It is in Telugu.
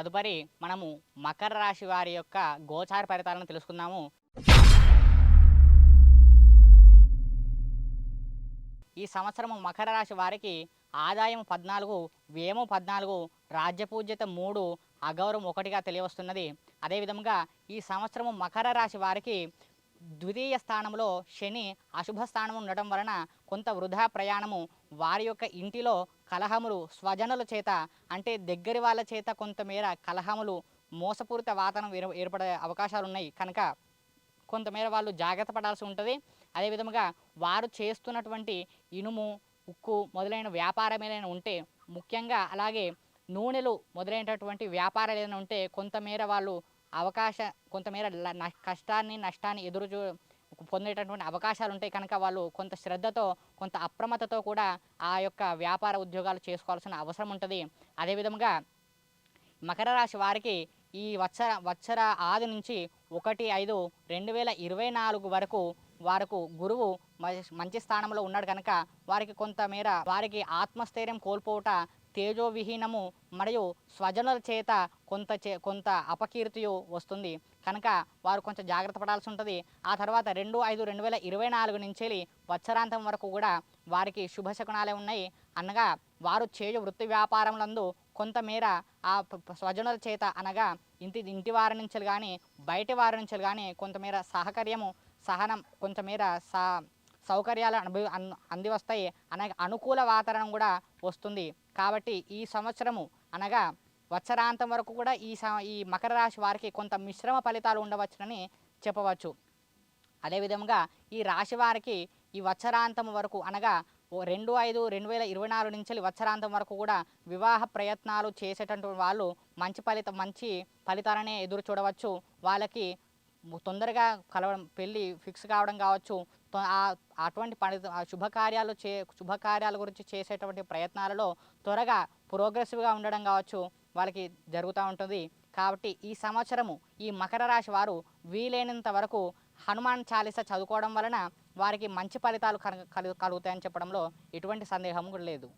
తదుపరి మనము మకర రాశి వారి యొక్క గోచార ఫలితాలను తెలుసుకుందాము. ఈ సంవత్సరము మకర రాశి వారికి ఆదాయం పద్నాలుగు వ్యయము పద్నాలుగు రాజ్యపూజ్యత మూడు అగౌరవం ఒకటిగా తెలియవస్తున్నది. అదేవిధంగా ఈ సంవత్సరము మకర రాశి వారికి ద్వితీయ స్థానంలో శని అశుభ స్థానం ఉండటం వలన కొంత వృధా ప్రయాణము వారి యొక్క ఇంటిలో కలహములు స్వజనుల చేత అంటే దగ్గరి వాళ్ళ చేత కొంతమేర కలహములు మోసపూరిత వాతావరణం ఏర్- ఏర్పడే అవకాశాలు ఉన్నాయి. కనుక కొంతమేర వాళ్ళు జాగ్రత్త పడాల్సి ఉంటుంది. అదేవిధముగా వారు చేస్తున్నటువంటి ఇనుము ఉక్కు మొదలైన వ్యాపారం ఏదైనా ఉంటే ముఖ్యంగా అలాగే నూనెలు మొదలైనటువంటి వ్యాపారాలు ఏదైనా ఉంటే కొంతమేర వాళ్ళు అవకాశ కొంతమేర న- కష్టాన్ని నష్టాన్ని ఎదురు చూ పొందేటటువంటి అవకాశాలు ఉంటాయి కనుక వాళ్ళు కొంత శ్రద్ధతో కొంత అప్రమత్తతో కూడా ఆ యొక్క వ్యాపార ఉద్యోగాలు చేసుకోవాల్సిన అవసరం ఉంటుంది. అదేవిధంగా మకర రాశి వారికి ఈ వత్సర వత్సర ఆది నుంచి ఒకటి ఐదు రెండు వేల ఇరవై నాలుగు వరకు వారికి గురువు మ- మంచి స్థానంలో ఉన్నాడు కనుక వారికి కొంతమేర వారికి ఆత్మస్థైర్యం కోల్పోవుట తేజోవిహీనము మరియు స్వజనుల చేత కొంత చే కొంత అపకీర్తియు వస్తుంది. కనుక వారు కొంచెం జాగ్రత్త పడాల్సి ఉంటుంది. ఆ తర్వాత రెండు ఐదు రెండు వేల ఇరవై నాలుగు నుంచి వత్సరాంతం వరకు కూడా వారికి శుభశకునాలే ఉన్నాయి. అనగా వారు చేయు వృత్తి వ్యాపారములందు కొంతమేర ఆ స్వజనుల చేత అనగా ఇంటి ఇంటి వారి నుంచి కానీ బయటి వారి నుంచి కానీ కొంతమేర సహకర్యము సహనం కొంతమేర సా సౌకర్యాలు అనుభవి అన్- అంది వస్తాయి అనగా అనుకూల వాతావరణం కూడా వస్తుంది. కాబట్టి ఈ సంవత్సరము అనగా వత్సరాంతం వరకు కూడా ఈ స- ఈ మకర రాశి వారికి కొంత మిశ్రమ ఫలితాలు ఉండవచ్చునని చెప్పవచ్చు. అదేవిధంగా ఈ రాశి వారికి ఈ వత్సరాంతం వరకు అనగా ఓ రెండు ఐదు రెండు వేల ఇరవై నాలుగు నుంచి వత్సరాంతం వరకు కూడా వివాహ ప్రయత్నాలు చేసేటటువంటి వాళ్ళు మంచి ఫలితం మంచి ఫలితాలనే ఎదురు చూడవచ్చు. వాళ్ళకి తొందరగా కలవడం పెళ్ళి ఫిక్స్ కావడం కావచ్చు అటువంటి పని శుభకార్యాలు చే శుభకార్యాల గురించి చేసేటువంటి ప్రయత్నాలలో త్వరగా ప్రోగ్రెసివ్గా ఉండడం కావచ్చు వాళ్ళకి జరుగుతూ ఉంటుంది. కాబట్టి ఈ సంవత్సరము ఈ మకర రాశి వారు వీలైనంత వరకు హనుమాన్ చాలీస చదువుకోవడం వలన వారికి మంచి ఫలితాలు కలుగుతాయని చెప్పడంలో ఎటువంటి సందేహం కూడా లేదు.